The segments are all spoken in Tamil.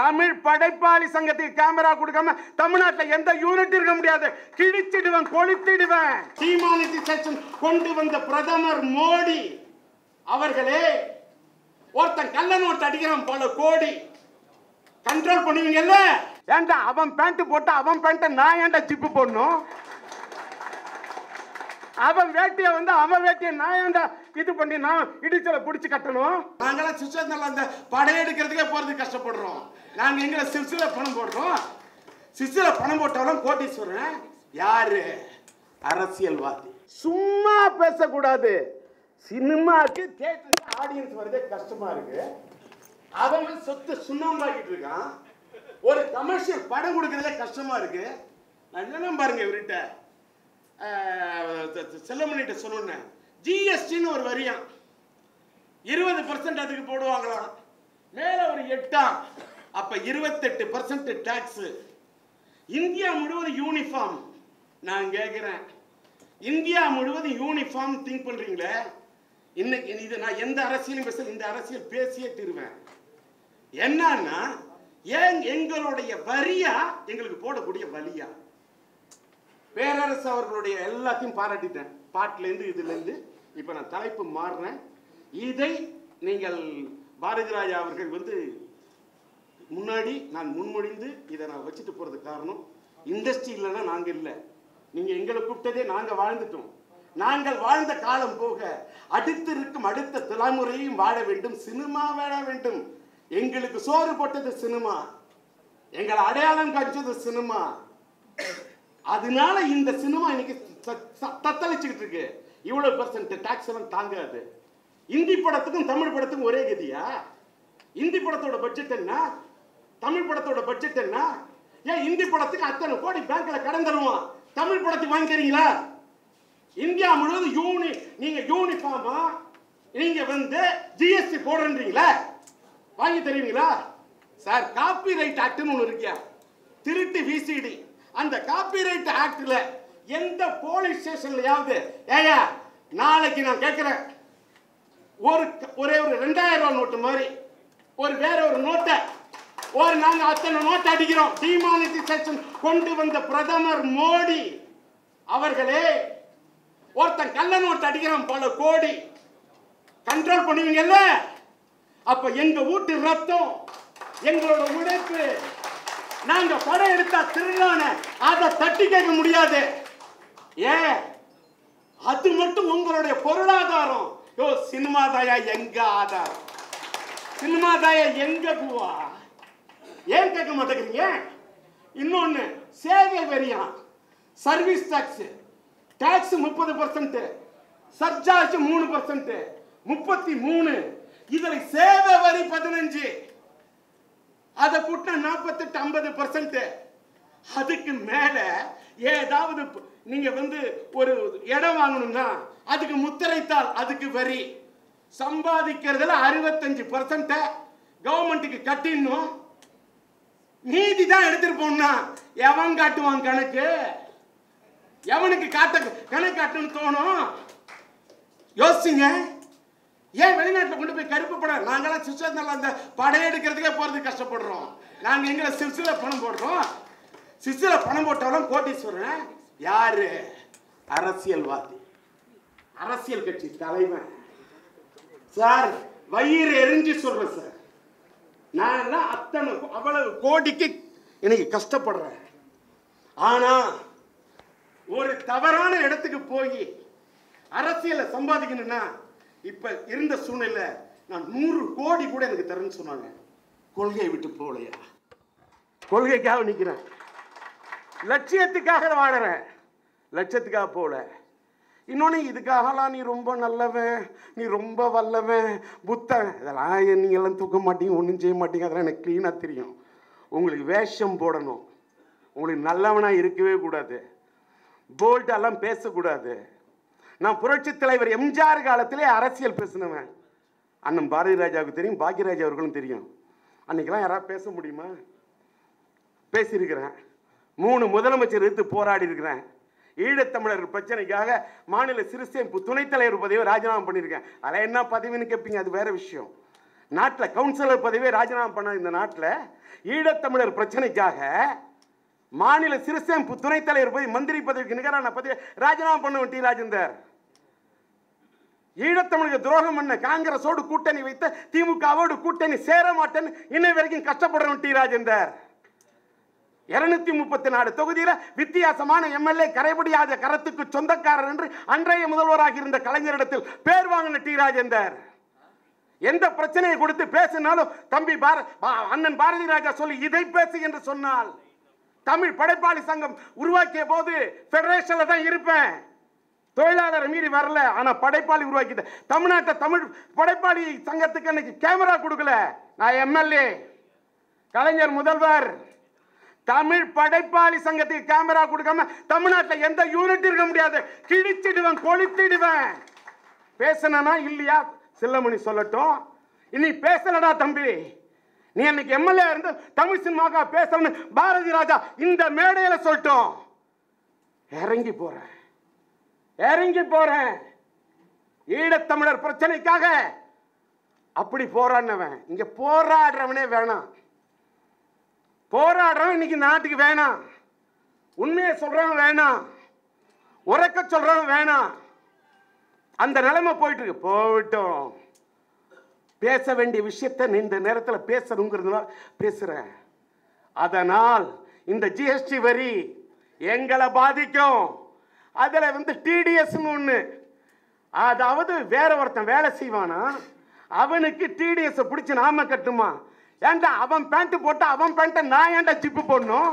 தமிழ் படைப்பாளி சங்கத்துக்கு கேமரா கொடுக்காம தமிழ்நாட்டில் எந்த யூனிட் இருக்க முடியாது. கிழிச்சிடுவேன் கொளுத்திடுவேன். டிமானிட்டைசேஷன் கொண்டு வந்த பிரதமர் மோடி அவர்களே ஒருத்தன் கள்ள நோட்டு அடிக்கிறான் பல கோடி. கண்ட்ரோல் பண்ணுவீங்கல்ல ஏன்டா அவன் பேண்ட் போட்டா அவன் பேண்ட்டை நான் ஏன்டா ஜிப்பு போடணும்? அவன் வேட்டியை வந்து அவன் வேட்டியை நான் ஏன்டா இது பண்ணி நான் இடிச்சலை பிடிச்சி கட்டணும்? நாங்களாம் சிஸ்டத்தில் அந்த படையெடுக்கிறதுக்கே போறது கஷ்டப்படுறோம். நாங்கள் எங்களை சிசில பணம் போடுறோம். சிசில பணம் போட்டாலும் கோட்டீஸ்வரன் யாரு? அரசியல்வாதி. சும்மா பேசக்கூடாது. சினிமாக்கு தேட்டருக்கு ஆடியன்ஸ் வரதே கஷ்டமா இருக்கு. அவங்க சொத்து சுண்ணாம்பாக்கிட்டு இருக்கான். ஒரு கமர்ஷியல் படம் கொடுக்கறதே கஷ்டமா இருக்கு. நல்லா பாருங்க இவர்கிட்ட? செல்லமணிகிட்ட சொன்னேன் ஜிஎஸ்டின்னு ஒரு வரியான் இருபது பர்சன்ட் அதுக்கு போடுவாங்களாம். மேல ஒரு எட்டாம். அப்ப இருபத்தெட்டு பர்சன்ட் டாக்ஸ் இந்தியா முழுவதும் யூனிஃபார்ம் நான் கேட்கிறேன் இந்தியா முழுவதும் யூனிஃபார்ம் திங்க் பண்றீங்களே? இன்னைக்கு இது நான் எந்த அரசியலும் பேச இந்த அரசியல் பேசியே தீருவேன். என்னன்னா ஏன் எங்களுடைய வரியா எங்களுக்கு போடக்கூடிய வழியா? பேரரசு அவர்களுடைய எல்லாத்தையும் பாராட்டிட்டேன். பாட்டிலேருந்து இதுலேருந்து இப்போ நான் தலைப்பு மாறினேன் இதை நீங்கள் பாரதி ராஜா அவர்கள் வந்து முன்னாடி நான் முன்மொழிந்து இதை நான் வச்சுட்டு போகிறதுக்கு காரணம் இண்டஸ்ட்ரி இல்லைன்னா நாங்கள் இல்லை. நீங்கள் எங்களை கூப்பிட்டதே நாங்கள் வாழ்ந்துட்டோம். நாங்கள் வாழ்ந்த காலம் போக அடுத்து இருக்கும் அடுத்த தலைமுறையும் வாழ வேண்டும் சினிமா வாழ வேண்டும். எங்களுக்கு சோறு போட்டது சினிமா எங்களை அடையாளம் காய்ச்சது சினிமா. அதனால இந்த சினிமா இன்னைக்கு தத்தளிச்சுக்கிட்டு இருக்கு. இவ்வளவு பர்சன்ட் டாக்ஸ் எல்லாம் தாங்காது. இந்தி படத்துக்கும் தமிழ் படத்துக்கும் ஒரே கதியா? இந்தி படத்தோட பட்ஜெட் என்ன? தமிழ் படத்தோட பட்ஜெட் என்ன? ஏன் இந்தி படத்துக்கு அத்தனை கோடி பேங்க்ல கடன் தருவான்? தமிழ் படத்துக்கு வாங்கி தரீங்களா இந்தியா முழுவதும் யூனி நீங்க யூனிஃபார்மா நீங்க வந்து ஜிஎஸ்டி போடுறீங்களா வாங்கி தருவீங்களா? சார் காப்பி ரைட் ஆக்ட்னு ஒன்று இருக்கியா திருட்டு விசிடி அந்த காப்பி ரைட் ஆக்டில் எந்த போலீஸ் ஸ்டேஷன்லையாவது ஏயா நாளைக்கு நான் கேட்குறேன். ஒரு ஒரே ஒரு ரெண்டாயிரம் ரூபா நோட்டு மாதிரி. ஒரு வேற ஒரு நோட்டை ஒரு நாங்கள் அத்தனை நோட்டு அடிக்கிறோம். டிமானிட்டைசேஷன் கொண்டு வந்த பிரதமர் மோடி அவர்களே ஒருத்தன் கள்ள நோட்டு அடிக்கிறான் பல கோடி. கண்ட்ரோல் பண்ணுவீங்கல்ல? அப்ப எங்க வீட்டு ரத்தம் எங்களோட உழைப்பு. நாங்க படம் எடுத்தா திருடான அதை தட்டி கேட்க முடியாது. ஏன்? அது மட்டும் உங்களுடைய பொருளாதாரம். யோ சினிமா தாயா எங்க ஆதாரம்? சினிமா தாயா எங்க பூவா? ஏன் கேட்க மாட்டேங்கிறீங்க? இன்னொன்று சேவை வரியா சர்வீஸ் டேக்ஸ் டேக்ஸ் முப்பது பர்சன்ட் சர்சார்ஜ் மூணு பர்சன்ட் முப்பத்தி மூணு. இதில் சேவை வரி பதினஞ்சு. அதை கூட்டினா நாற்பத்தெட்டு ஐம்பது பர்சன்ட் அதுக்கு மேலே ஏதாவது நீங்கள் வந்து ஒரு இடம் வாங்கணும்னா அதுக்கு முத்திரைத்தால் அதுக்கு வரி. சம்பாதிக்கிறதுல அறுபத்தஞ்சு பர்சன்ட்டை கவர்மெண்ட்டுக்கு கட்டிடணும். நீதி தான் எடுத்துட்டு எவன் காட்டுவான் கணக்கு? எவனுக்கு காட்ட கணக்கு காட்டணும்னு தோணும்? யோசிங்க. ஏன் வெளிநாட்டில் கொண்டு போய் கருப்பு படம்? நாங்களாம் சிஸ்டத்தில் அந்த படையெடுக்கிறதுக்கே போகிறது கஷ்டப்படுறோம். நாங்கள் எங்களை சிசில பணம் போடுறோம். சிசில பணம் போட்டாலும் கோட்டீஸ்வரன் யாரு? அரசியல்வாதி. அரசியல் கட்சி தலைவன். சார் வயிறு எரிஞ்சு சொல்றேன் சார். நான் எல்லாம் அத்தனை அவ்வளவு கோடிக்கு இன்னைக்கு கஷ்டப்படுறேன். ஆனா ஒரு தவறான இடத்துக்கு போய் அரசியலை சம்பாதிக்கணும்னா இப்ப இருந்த சூழ்நிலை நான் நூறு கோடி கூட எனக்கு தரேன்னு சொன்னாங்க. கொள்கையை விட்டு போகலையா? கொள்கைக்காக நிற்கிறேன் லட்சியத்துக்காக வாழறேன். லட்சத்துக்காக போகல. இன்னொன்று இதுக்காகலாம் நீ ரொம்ப நல்லவன் நீ ரொம்ப வல்லவன் புத்தன். இதெல்லாம் நீங்கள்லாம் தூக்க மாட்டீங்க ஒன்றும் செய்ய மாட்டீங்க. அதெல்லாம் எனக்கு க்ளீனாக தெரியும். உங்களுக்கு வேஷம் போடணும். உங்களுக்கு நல்லவனாக இருக்கவே கூடாது. போல்டெல்லாம் பேசக்கூடாது. நான் புரட்சி தலைவர் எம்ஜிஆர் காலத்திலே அரசியல் பேசினவன். அண்ணன் பாரதி ராஜாவுக்கு தெரியும் பாக்யராஜ் அவர்களும் தெரியும். அன்றைக்கெல்லாம் யாராவது பேச முடியுமா? பேசியிருக்கிறேன். மூணு முதலமைச்சர் எடுத்து போராடி இருக்கிறேன் ஈழத்தமிழர் பிரச்சனைக்காக மாநில சிறுசேமிப்பு துணைத் தலைவர் பதவியை ராஜினாமா பண்ணியிருக்கேன். அதில் என்ன பதவின்னு கேட்பீங்க அது வேற விஷயம். நாட்டில் கவுன்சிலர் பதவியை ராஜினாமா பண்ண இந்த நாட்டில் ஈழத்தமிழர் பிரச்சனைக்காக மாநில சிறுசேமிப்பு துணைத் தலைவர் பதவி மந்திரி பதவிக்கு நிகரான பதவி ராஜினாமா பண்ணுவோம் டி. ராஜேந்தர். ஈழத்தமிழுக்கு துரோகம் பண்ண காங்கிரஸோடு கூட்டணி வைத்த திமுகவோடு கூட்டணி சேர மாட்டேன்னு இன்னை வரைக்கும் கஷ்டப்படுறோம் டி. ராஜேந்தர். இருநூத்தி முப்பத்தி நாலு தொகுதியில் வித்தியாசமான எம்எல்ஏ கரைபடியாத கரத்துக்கு சொந்தக்காரர் என்று அன்றைய முதல்வராக இருந்த கலைஞரிடத்தில் பேர் வாங்கின டி ராஜேந்தர். எந்த பிரச்சனையை கொடுத்து பேசினாலும் தம்பி பார பா- அண்ணன் பாரதி ராஜா சொல்லி இதை பேசு என்று சொன்னால் தமிழ் படைப்பாளி சங்கம் உருவாக்கிய போது ஃபெடரேஷனில் தான் இருப்பேன். தொழிலாளரை மீறி வரல ஆனா படைப்பாளி உருவாக்கிட்ட தமிழ்நாட்டை தமிழ் படைப்பாளி சங்கத்துக்கு அன்னைக்கு கேமரா கொடுக்கல. நான் எம்எல்ஏ கலைஞர் முதல்வர். தமிழ் படைப்பாளி சங்கத்துக்கு கேமரா கொடுக்காம தமிழ்நாட்டில் எந்த யூனிட் இருக்க முடியாது. கிழிச்சிடுவேன் கொளுத்திடுவேன். பேசணும்னா இல்லையா? செல்லமணி சொல்லட்டும். இனி பேசலடா தம்பி. நீ அன்னைக்கு எம்எல்ஏ இருந்து தமிழ் சினிமாக்கா பேசணும்னு பாரதி ராஜா இந்த மேடையில் சொல்லட்டும். இறங்கி போறேன். இறங்கி போறேன். ஈழத்தமிழர் பிரச்சனைக்காக. அப்படி போராடினவன். இங்க போராடுறவனே வேணாம். போராடுறவன் இன்னைக்கு நாட்டுக்கு வேணாம். உண்மையை சொல்றவன் வேணாம். உறக்க சொல்றவன் வேணாம். அந்த நிலைமை போயிட்டு இருக்கு போகட்டும். பேச வேண்டிய விஷயத்த இந்த நேரத்தில் பேசணுங்கிறதுனால பேசுறேன். அதனால் இந்த ஜிஎஸ்டி வரி எங்களை பாதிக்கும். அதில் வந்து டிடிஎஸ்னு ஒன்று அதாவது வேற ஒருத்தன் வேலை செய்வானா? அவனுக்கு டிடிஎஸ் பிடிச்சி நாம கட்டுமா? ஏன்டா அவன் பேண்ட் போட்டு அவன் பேண்ட்டை நான் ஏன்டா ஜிப்பு போடணும்?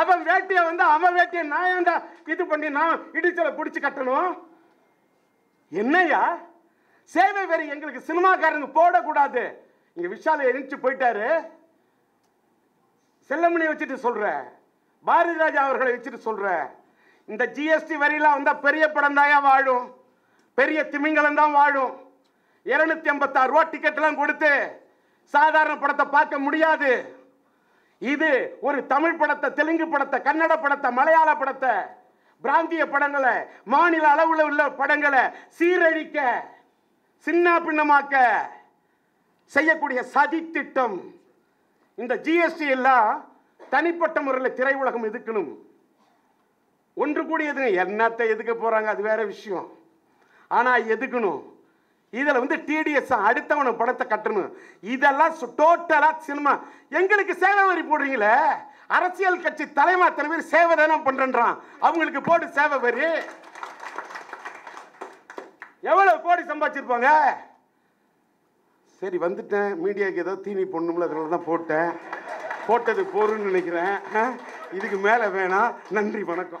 அவன் வேட்டியை வந்து அவன் வேட்டியை நான் ஏன்டா இது பண்ணி நான் இடிச்சலை பிடிச்சி கட்டணும்? என்னய்யா? சேவை வரி எங்களுக்கு சினிமாக்காரங்க போடக்கூடாது. இங்க விஷால எரிஞ்சு போயிட்டாரு. செல்லமணி வச்சுட்டு சொல்றேன் பாரதி ராஜா அவர்களை வச்சுட்டு சொல்றேன் இந்த ஜிஎஸ்டி வரியெல்லாம் வந்தா பெரிய படம் தாயா வாழும். பெரிய திமிங்கலம் தான் வாழும். இருநூத்தி ஐம்பத்தாறு ரூபா டிக்கெட்லாம் கொடுத்து சாதாரண படத்தை பார்க்க முடியாது. இது ஒரு தமிழ் படத்தை தெலுங்கு படத்தை கன்னட படத்தை மலையாள படத்தை பிராந்திய படங்களை மாநில அளவில் உள்ள படங்களை சீரழிக்க சின்ன பின்னமாக்க செய்யக்கூடிய சதி திட்டம். இந்த ஜிஎஸ்டி எல்லாம் தனிப்பட்ட முறையில் திரையுலகம் எதுக்கணும்? ஒன்று கூடியதுங்க. என்னத்தை எதுக்க போறாங்க? அது வேற விஷயம். ஆனால் எதுக்கணும்? இதில் வந்து டிடிஎஸ் அடுத்தவன படத்தை கட்டணும். இதெல்லாம் டோட்டலாக சினிமா எங்களுக்கு சேவை வரி போடுறீங்களே? அரசியல் கட்சி தலைமை அத்தனை பேர் சேவை தானே பண்றான் அவங்களுக்கு போடு சேவை வரி. எவ்வளோ கோடி சம்பாதிச்சிருப்பாங்க? சரி வந்துட்டேன். மீடியாவுக்கு ஏதோ தீனி பொண்ணுமில்ல அதில் தான் போட்டேன். போட்டது போருன்னு நினைக்கிறேன். ஆ? இதுக்கு மேலே வேணாம். நன்றி வணக்கம்.